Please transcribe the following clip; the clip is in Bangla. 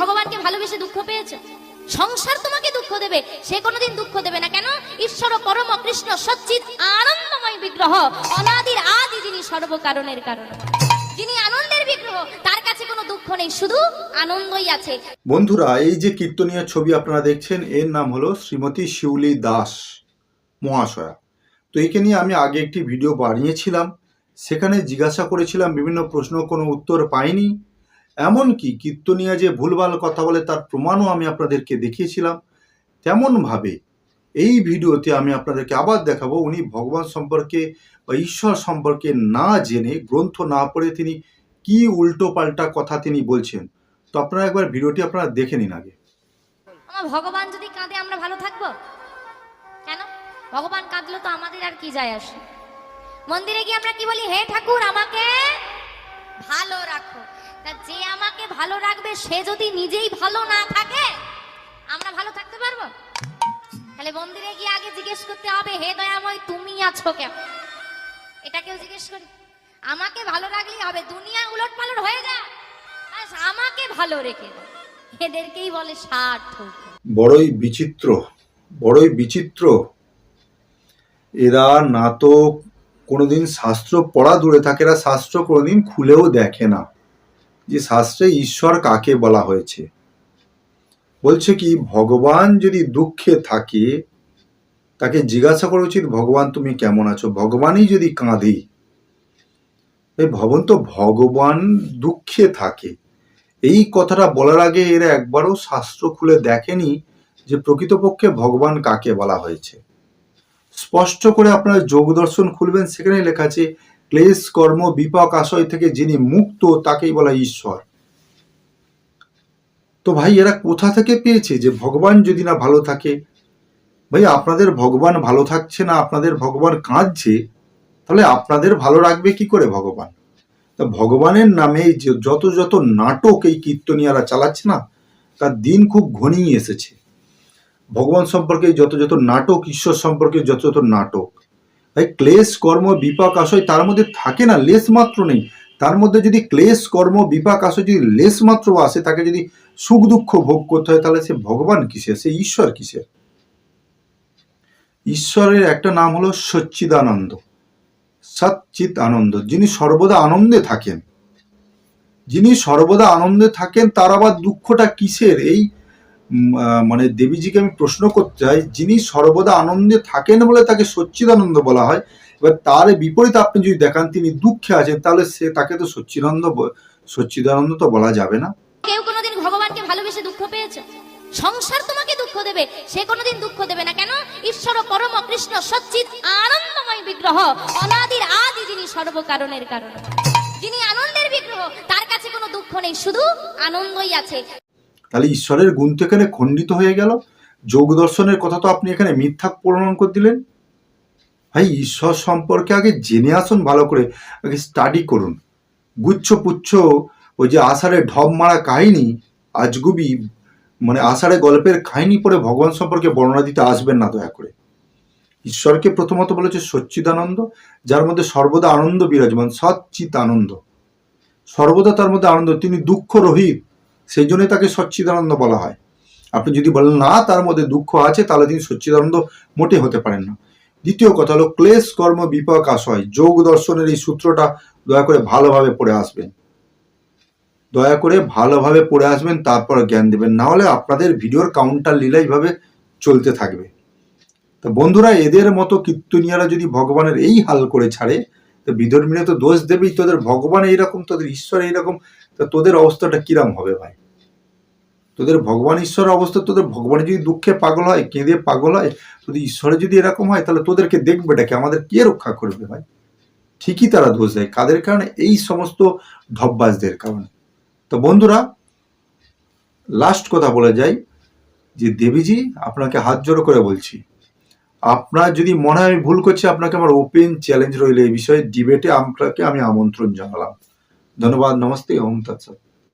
ভগবানকে ভালোবেসে দুঃখ পেয়েছ? সংসার তোমাকে দুঃখ দেবে। সে কোনোদিন দুঃখ দেবে না। কেন? ঈশ্বর পরম কৃষ্ণ সচ্চিত আনন্দময় বিগ্রহ, অনাদির আদি যিনি সর্বকারণের কারণ। যিনি আনন্দের বিগ্রহ, তার কাছে কোনো দুঃখ নেই, শুধু আনন্দই আছে। বন্ধুরা, এই যে কীর্তনীয় ছবি আপনারা দেখছেন, এর নাম হলো শ্রীমতী শিউলি দাস মহাশয়া। তো একে নিয়ে আমি আগে একটি ভিডিও বানিয়েছিলাম। সেখানে জিজ্ঞাসা করেছিলাম, বিভিন্ন প্রশ্ন, কোনো উত্তর পাইনি। এমনকি কীর্তনিয়া যে ভুলভাল কথা বলে তার প্রমাণও আমি আপনাদেরকে দেখিয়েছিলাম, তেমনভাবে এই ভিডিওতে আমি আপনাদেরকে আবার দেখাবো, উনি ভগবান সম্পর্কে বা ঈশ্বর সম্পর্কে না জেনে, গ্রন্থ না পড়ে তিনি কি উল্টো পাল্টা কথা তিনি বলছেন। তো আপনারা একবার ভিডিওটি আপনারা দেখে নিন আগে। ভগবান যদি কাঁদে আমরা ভালো থাকব? কেন? ভগবান কাঁদলো তো আমাদের আর কি যায় আসে? মন্দিরে গিয়ে আমরা কি বলি, হে ঠাকুর, আমাকে ভালো রাখো। তা যে আমাকে ভালো রাখবে, সে যদি নিজেই ভালো না থাকে, আমরা ভালো থাকতে পারব? তাহলে মন্দিরে গিয়ে আগে জিজ্ঞেস করতে হবে, হে দয়াময়, তুমি আছো কেন? এটা কেউ জিজ্ঞেস করি। আমাকে ভালো রাখলেই হবে, দুনিয়া উলট পালট হয়ে ব্যাস আমাকে ভালো রেখে দাও। এদেরকেই বলে স্বার্থ বড়ই বিচিত্র বড়ই বিচিত্র। এরা না তো কোনোদিন শাস্ত্র পড়া দূরে থাকে, এরা শাস্ত্র কোনোদিন খুলেও দেখে না। যে শাস্ত্রে ঈশ্বর কাকে বলা হয়েছে? বলছে কি, ভগবান যদি দুঃখে থাকে, তাকে জিজ্ঞাসা করা উচিত, ভগবান, তুমি কেমন আছো? ভগবানই যদি কাঁদে এই ভবন তো ভগবান দুঃখে থাকে। এই কথাটা বলার আগে এরা একবারও শাস্ত্র খুলে দেখেনি যে প্রকৃতপক্ষে ভগবান কাকে বলা হয়েছে। স্পষ্ট করে আপনারা যোগ দর্শন খুলবেন সেখানে লেখা আছে ক্লেশ, কর্ম, বিপাক, আশয় থেকে যিনি মুক্ত, তাকেই বলা ঈশ্বর। তো ভাই, এরা কোথা থেকে পেয়েছে যে ভগবান যদি না ভালো থাকে? ভাই, আপনাদের ভগবান ভালো থাকছে না, আপনাদের ভগবান কাঁদছে, তাহলে আপনাদের ভালো রাখবে কি করে ভগবান? তা ভগবানের নামে যে যত যত নাটক এই কীর্তনিয়ারা চালাচ্ছে না, তার দিন খুব ঘনিয়ে এসেছে। ভগবান সম্পর্কে যত যত নাটক, ঈশ্বর সম্পর্কে যত যত নাটক ভাই ক্লেশ, কর্ম, বিপাক, আশয় তার মধ্যে থাকে না, লেশ মাত্র নেই। তার মধ্যে যদি ক্লেশ, কর্ম, বিপাক, আশয় যদি লেশ মাত্র আসে, তাকে যদি সুখ, দুঃখ ভোগ করতে হয়, তাহলে সে ভগবান কিসের? সে ঈশ্বর কিসের? ঈশ্বরের একটা নাম হলো সচ্চিদানন্দ। সচ্চিত আনন্দ যিনি সর্বদা আনন্দে থাকেন। যিনি সর্বদা আনন্দে থাকেন, তার আবার দুঃখটা কিসের? এই মানে দেবীজিকে আমি প্রশ্ন করতে চাই, যিনি সর্বদা আনন্দে থাকেন বলে তাকে সচ্চিদানন্দ বলা হয়, এবার তার বিপরীত আপনি যদি দেখান, তিনি দুঃখে আছেন, তাহলে সে তাকে তো সচ্চিদানন্দ সচ্চিদানন্দ তো বলা যাবে না। কেউ কোনোদিন ভগবানকে ভালোবেসে দুঃখ পেয়েছে? সংসার তোমাকে দুঃখ দেবে, সে কোনোদিন দুঃখ দেবে না। কেন? ঈশ্বর পরম কৃষ্ণ সচ্চিত আনন্দময় বিগ্রহ, অনাদির আদি যিনি সর্বকারণের কারণ। যিনি আনন্দের বিগ্রহ, তার কাছে কোনো দুঃখ নেই, শুধু আনন্দই আছে। তাহলে ঈশ্বরের গুণ তো এখানে খণ্ডিত হয়ে গেল। যোগ দর্শনের কথা তো আপনি এখানে মিথ্যা প্রমাণ করে দিলেন। ভাই, ঈশ্বর সম্পর্কে আগে জেনে আসুন ভালো করে, আগে স্টাডি করুন। গুচ্ছ পুচ্ছ, ওই যে আষাঢ়ে ঢব মারা কাহিনী, আজগুবি মানে আষাঢ়ে গল্পের কাহিনী পড়ে ভগবান সম্পর্কে বর্ণনা দিতে আসবেন না দয়া করে। ঈশ্বরকে প্রথমত বলেছে সচ্চিদানন্দ, যার মধ্যে সর্বদা আনন্দ বিরাজমান সচ্চিত আনন্দ সর্বদা তার মধ্যে আনন্দ, তিনি দুঃখ রহিত সেই জন্যই তাকে সচ্চিদানন্দ বলা হয়। আপনি যদি বলেন, না, তার মধ্যে দুঃখ আছে, তাহলে তিনি সচ্চিদানন্দ মোটে হতে পারেন না। দ্বিতীয় কথা হলো, ক্লেশ কর্ম বিপাক আশয়। যোগ দর্শনের এই সূত্রটা দয়া করে ভালোভাবে পড়ে আসবেন। দয়া করে ভালোভাবে পড়ে আসবেন, তারপর জ্ঞান দেবেন। না হলে আপনাদের ভিডিওর কাউন্টার লীলা এইভাবে চলতে থাকবে। তো বন্ধুরা, এদের মতো কীর্তনিয়ারা যদি ভগবানের এই হাল করে ছাড়ে, তো বিধর্মীরা তো দোষ দেবেই। তোদের ভগবান এইরকম, তোদের ঈশ্বর এইরকম তা তোদের অবস্থাটা কিরম হবে ভাই? তোদের ভগবান ঈশ্বরের অবস্থা, তোদের ভগবান যদি দুঃখে পাগল হয়, কেঁদে পাগল হয় তোদের ঈশ্বরে যদি এরকম হয়, তাহলে তোদেরকে দেখবে, ডাকে আমাদের কে রক্ষা করবে ভাই? ঠিকই তারা দোষ দেয়। কাদের কারণে? এই সমস্ত ঢপবাজদের কারণে। তো বন্ধুরা লাস্ট কথা বলে যাই, যে দেবীজি, আপনাকে হাত জোড়ো করে বলছি। আপনার যদি মনে হয় ভুল করছি, আপনাকে আমার ওপেন চ্যালেঞ্জ রইল এই বিষয়ে। ডিবেটে আপনাকে আমি আমন্ত্রণ জানালাম। धन्यवाद नमस्ते ओम तत्सत।